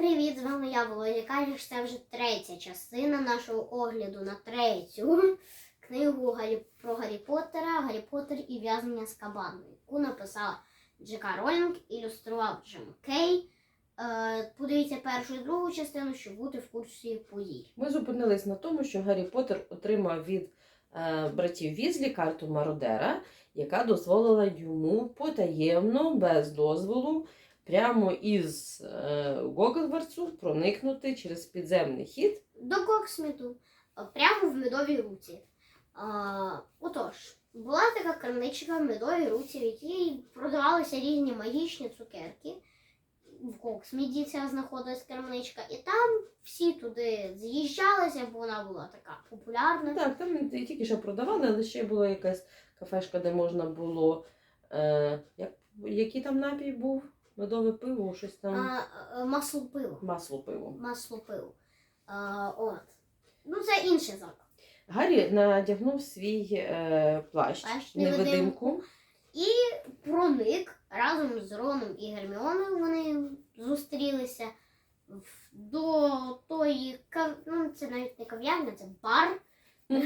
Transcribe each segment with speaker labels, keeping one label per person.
Speaker 1: Привіт, з вами я, Володя Каліш. Це вже третя частина нашого огляду на третю книгу Гаррі... про Гаррі Поттера Гаррі Поттер і в'язнення з кабану, яку написала Джека Ролінг, ілюстрував Джим Кей. Е, подивіться першу і другу частину, щоб бути в курсі подій.
Speaker 2: Ми зупинились на тому, що Гаррі Поттер отримав від е, братів Візлі карту Мародера, яка дозволила йому потаємно, без дозволу, прямо із е, Гогвартсу проникнути через підземний хід.
Speaker 1: До Гоксміту, е, прямо в медовій руці. Е, отож, була така крамничка в медовій руці, в якій продавалися різні магічні цукерки. В Гоксміді ця знаходилась крамничка, і там всі туди з'їжджалися, бо вона була така популярна.
Speaker 2: Так, там не тільки що продавали, але ще була якась кафешка, де можна було. Е, як, який там напій був? Медове пиво, щось там.
Speaker 1: А, е, масло пиво.
Speaker 2: Масло пиво.
Speaker 1: Масло пиво. А, от. Ну, це інший заклад.
Speaker 2: Гаррі надягнув свій е, плащ,
Speaker 1: Плащ,
Speaker 2: невидимку.
Speaker 1: невидимку. проник разом з Роном і Герміоною. Вони зустрілися в- до тої кав... ну, це навіть не кав'ярня, це бар,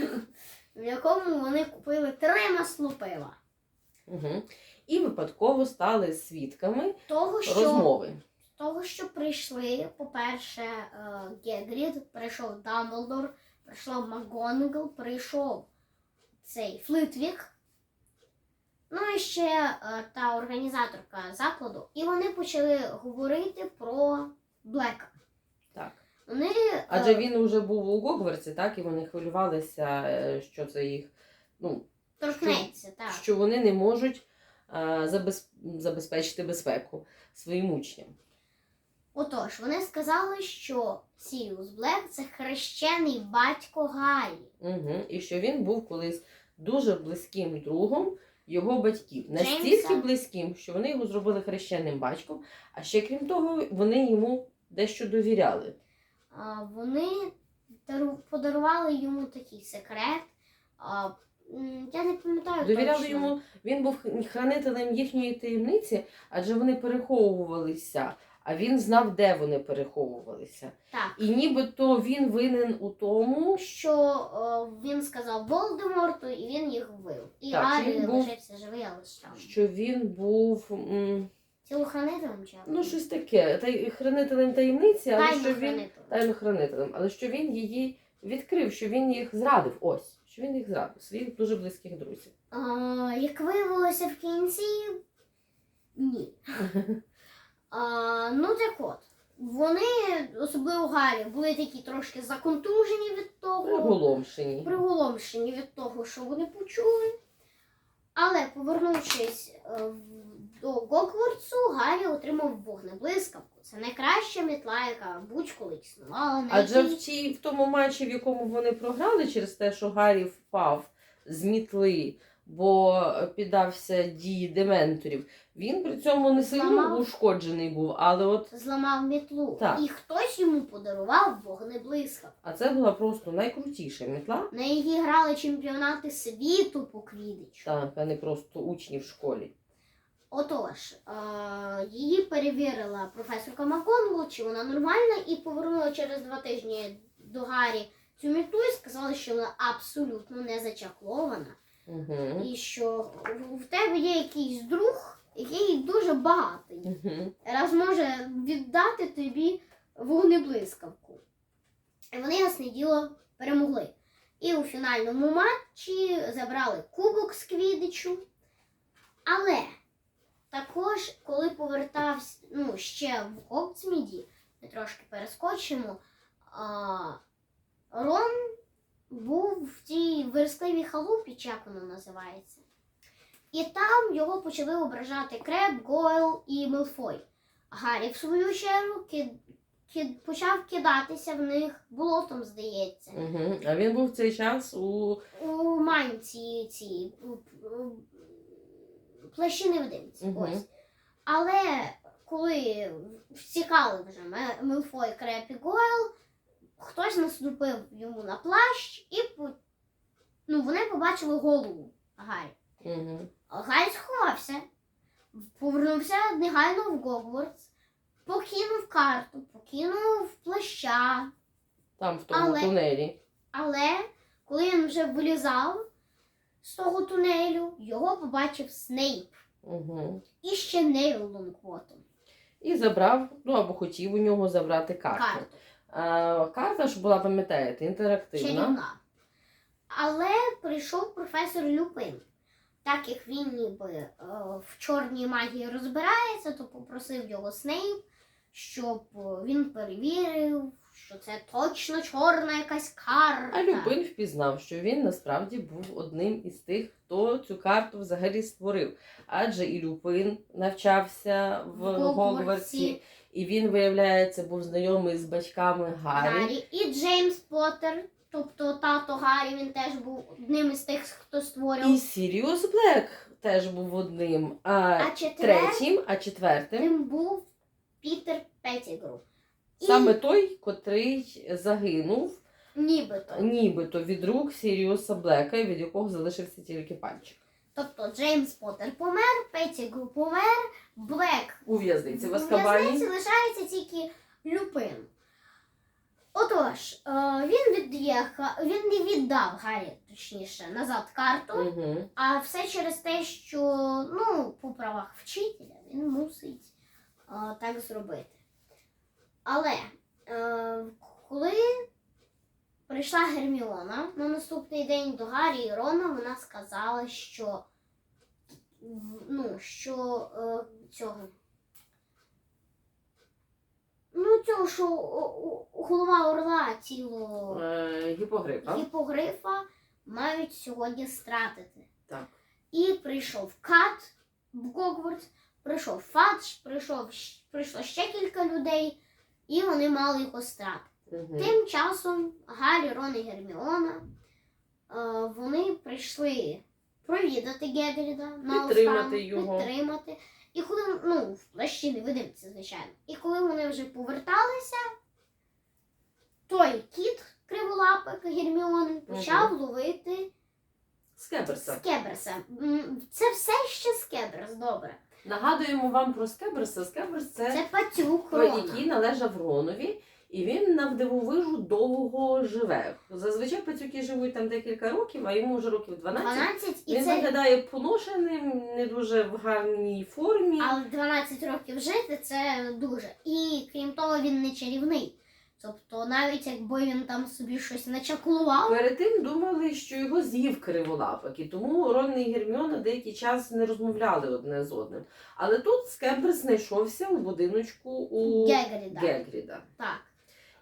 Speaker 1: в якому вони купили три масло пива.
Speaker 2: Угу. І випадково стали свідками
Speaker 1: Того, що,
Speaker 2: розмови.
Speaker 1: того, що прийшли, по-перше, е, Гегрід, прийшов Дамблдор, прийшла МакГонагал, прийшов цей Флитвік. Ну і ще е, та організаторка закладу. І вони почали говорити про Блека.
Speaker 2: Так.
Speaker 1: Вони е,
Speaker 2: Адже він вже був у Гогвартсі, так, і вони хвилювалися, що це їх, ну,
Speaker 1: торкнеться, так.
Speaker 2: що вони не можуть забез- забезпечити безпеку своїм учням.
Speaker 1: Отож, вони сказали, що Сіріус Блек це хрещений батько Гаррі.
Speaker 2: Угу. І що він був колись дуже близьким другом його батьків.
Speaker 1: Джеймса.
Speaker 2: Настільки близьким, що вони його зробили хрещеним батьком, а ще крім того, вони йому дещо довіряли.
Speaker 1: А, Вони подарували йому такий секрет. Я не пам'ятаю.
Speaker 2: Довіряли
Speaker 1: точно.
Speaker 2: йому, він був хранителем їхньої таємниці, адже вони переховувалися, а він знав, де вони переховувалися.
Speaker 1: Так.
Speaker 2: І нібито він винен у тому,
Speaker 1: Що е, він сказав Волдеморту, і він їх вбив. І
Speaker 2: Так,
Speaker 1: Гаррі
Speaker 2: він був-
Speaker 1: лишився живий, але странно.
Speaker 2: що він був м,
Speaker 1: Тілохранителем чи як?
Speaker 2: ну щось таке, та хранителем таємниці, але що він
Speaker 1: тайнохранителем,
Speaker 2: але що він її відкрив, що він їх зрадив. Ось що він їх зрадив, своїх дуже близьких друзів.
Speaker 1: А, Як виявилося в кінці, ні. А, ну так от. Вони, особливо Гаррі, були такі трошки законтужені від того,
Speaker 2: Приголомшені.
Speaker 1: приголомшені від того, що вони почули. Але повернувшись е, до Гоквардсу, Гаррі отримав вогнеблискавку. Це найкраща мітла, яка будь-коли існувала на
Speaker 2: Адже в тій в тому матчі, в якому вони програли через те, що Гаррі впав з мітли, бо піддався дії дементорів, він при цьому не сильно
Speaker 1: Зламав.
Speaker 2: ушкоджений був, але от
Speaker 1: зламав мітлу.
Speaker 2: Так.
Speaker 1: І хтось йому подарував вогнеблискавку.
Speaker 2: а це була просто найкрутіша мітла,
Speaker 1: На якій грали чемпіонати світу по квідичу.
Speaker 2: так, а не просто учні в школі.
Speaker 1: Отож, е, її перевірила професорка МакГонагал, чи вона нормальна, і повернула через два тижні до Гаррі цю мітлу і сказала, що вона абсолютно не зачаклована.
Speaker 2: Угу.
Speaker 1: І що в- в тебе є якийсь друг, який дуже багатий.
Speaker 2: Угу.
Speaker 1: раз може віддати тобі вогнеблискавку. І вони, ясне діло, перемогли. І у фінальному матчі забрали кубок з квідичу. Але також, коли повертався ну, ще в Оксміді, ми трошки перескочимо, а, Рон був в цій верескливій халупі, чи як воно називається. І там його почали ображати Креб, Гойл і Мелфой. Гаррі, в свою чергу, кид, кид, почав кидатися в них болотом, здається.
Speaker 2: Угу. А він був в цей час у
Speaker 1: У манці ці у- плащі невидимці.
Speaker 2: Мгм.
Speaker 1: Ось. Але коли втікали вже Ме- Мелфой, Креб і Гойл, хтось наступив йому на плащ і ну, вони побачили голову Гаррі.
Speaker 2: угу.
Speaker 1: Гаррі сховався, повернувся негайно в Гогвартс, покинув карту, покинув плаща.
Speaker 2: Там, в тому
Speaker 1: Але-
Speaker 2: тунелі.
Speaker 1: Але коли він вже вилізав з того тунелю, його побачив Снейп
Speaker 2: Угу.
Speaker 1: і ще Невіл Лонгботом.
Speaker 2: І забрав, ну або хотів у нього забрати карту.
Speaker 1: Карту.
Speaker 2: А, карта ж була, пам'ятаєте, інтерактивна.
Speaker 1: Чарівна. Але прийшов професор Люпин. Так як він ніби е, в чорній магії розбирається, то попросив його Снейп, щоб е, він перевірив, що це точно чорна якась карта.
Speaker 2: А Люпин впізнав, що він насправді був одним із тих, хто цю карту взагалі створив. Адже і Люпин навчався в
Speaker 1: В Гогвартсі.
Speaker 2: Гогвартсі, і він, виявляється, був знайомий з батьками Гаррі.
Speaker 1: Гаррі. І Джеймс Поттер, тобто тато Гаррі, він теж був одним із тих, хто створив.
Speaker 2: І Сіріус Блек теж був одним. А,
Speaker 1: А четвертим
Speaker 2: третім, а четвертим
Speaker 1: був Пітер Петтігру. І
Speaker 2: саме той, котрий загинув,
Speaker 1: нібито.
Speaker 2: нібито від рук Сіріуса Блека, від якого залишився тільки пальчик.
Speaker 1: Тобто Джеймс Поттер помер, Петтігру помер, Блек
Speaker 2: У в'язниці в Аскабані.
Speaker 1: лишається тільки Люпин. Отож, е, він від'їхав, він не віддав Гаррі, точніше, назад карту,
Speaker 2: Угу.
Speaker 1: а все через те, що ну, по правах вчителя він мусить е, так зробити. Але е, коли прийшла Герміона на наступний день до Гаррі і Рона, вона сказала, що ну, що е, цього. Ну, цього, що о- о- голова орла тіло
Speaker 2: Е, гіпогрипа.
Speaker 1: гіпогрифа мають сьогодні стратити.
Speaker 2: Так.
Speaker 1: І прийшов Кат в Гогвартс, прийшов Фадж, прийшов, прийшло ще кілька людей, і вони мали його стратити.
Speaker 2: Угу.
Speaker 1: Тим часом Гаррі, Рон і Герміона е, вони прийшли провідати Гегріда на
Speaker 2: Підтримати його.
Speaker 1: підтримати. І коли ну, в плащі невидимці, звичайно. І коли вони вже поверталися, той кіт криволапик Герміони почав ловити
Speaker 2: Скеберса.
Speaker 1: Скеберса. Це все ще Скеберс, добре.
Speaker 2: Нагадуємо вам про Скеберса. Скеберс це,
Speaker 1: Це пацюк Рона.
Speaker 2: який належав Ронові, і він навдивовижу довго живе. Зазвичай пацюки живуть там декілька років, а йому вже років 12.
Speaker 1: 12 і
Speaker 2: Він
Speaker 1: це
Speaker 2: виглядає поношеним, не дуже в гарній формі.
Speaker 1: Але 12 років жити це дуже. І крім того, він не чарівний. Тобто, навіть якби він там собі щось начаклував,
Speaker 2: Перед тим думали, що його з'їв криволапик, і тому Рон і Герміона деякий час не розмовляли одне з одним. Але тут Скеберс знайшовся у будиночку у
Speaker 1: Гегріда.
Speaker 2: Гегріда.
Speaker 1: Так.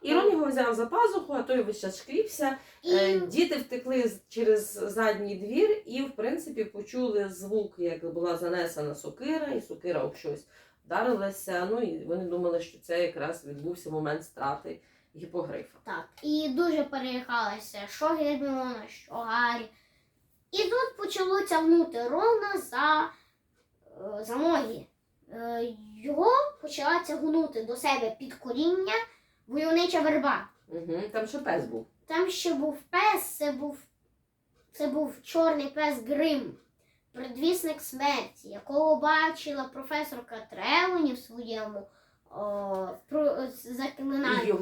Speaker 2: І Рон його взяв за пазуху, а той весь час шкріпся.
Speaker 1: І
Speaker 2: Е, Діти втекли через задній двір і, в принципі, почули звук, як була занесена сокира, і сокира об щось вдарилася. Ну і вони думали, що це якраз відбувся момент страти гіпогрифа.
Speaker 1: так. І дуже перелякалася, що Герміона, що Гаррі. І тут почало тягнути Рона за, е, за ноги. Е, Його почала тягнути до себе під коріння войовнича верба.
Speaker 2: Угу. Там ще пес був.
Speaker 1: Там ще був пес, це був, це був чорний пес Грим, предвісник смерті, якого бачила професорка Трелоні в своєму о, про, заклинанні.
Speaker 2: І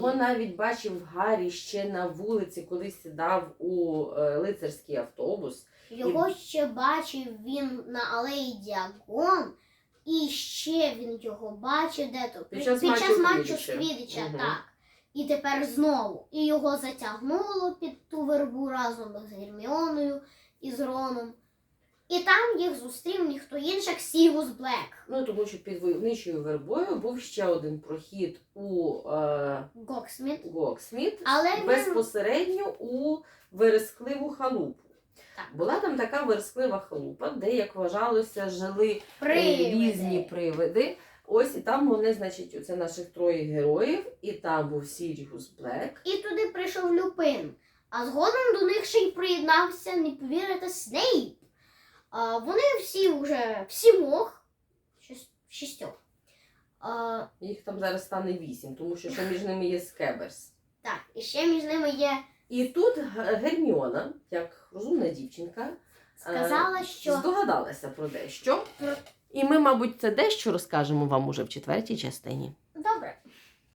Speaker 2: його навіть бачив Гаррі ще на вулиці, коли сідав у е, лицарський автобус.
Speaker 1: Його ще бачив він на алеї Діагон, і ще він його бачив де-то
Speaker 2: Під час матчу
Speaker 1: матчу з
Speaker 2: Квіддіча.
Speaker 1: Квіддіча, так. І тепер знову. І його затягнуло під ту вербу разом з Герміоною і з Роном. І там їх зустрів ніхто інший, як Сірус Блек.
Speaker 2: Ну тому що під войовничою вербою був ще один прохід у е,
Speaker 1: Гоксміт.
Speaker 2: Гоксміт
Speaker 1: Але він
Speaker 2: безпосередньо у верескливу халупу.
Speaker 1: Так.
Speaker 2: Була там така вересклива халупа, де, як вважалося, жили е,
Speaker 1: привиди.
Speaker 2: різні привиди. Ось і там вони, значить, оце наших троє героїв, і там був Сіріус Блек.
Speaker 1: І туди прийшов Люпин. А згодом до них ще й приєднався, не повірите, Снейп. А, вони всі вже сімох, шіс- шістьох. А,
Speaker 2: Їх там зараз стане вісім, тому що ще між ними є Скеберс.
Speaker 1: так, і ще між ними є.
Speaker 2: І тут Г- Герміона, як розумна дівчинка,
Speaker 1: Сказала, що
Speaker 2: здогадалася про дещо.
Speaker 1: Про-
Speaker 2: І ми, мабуть, це дещо розкажемо вам уже в четвертій частині.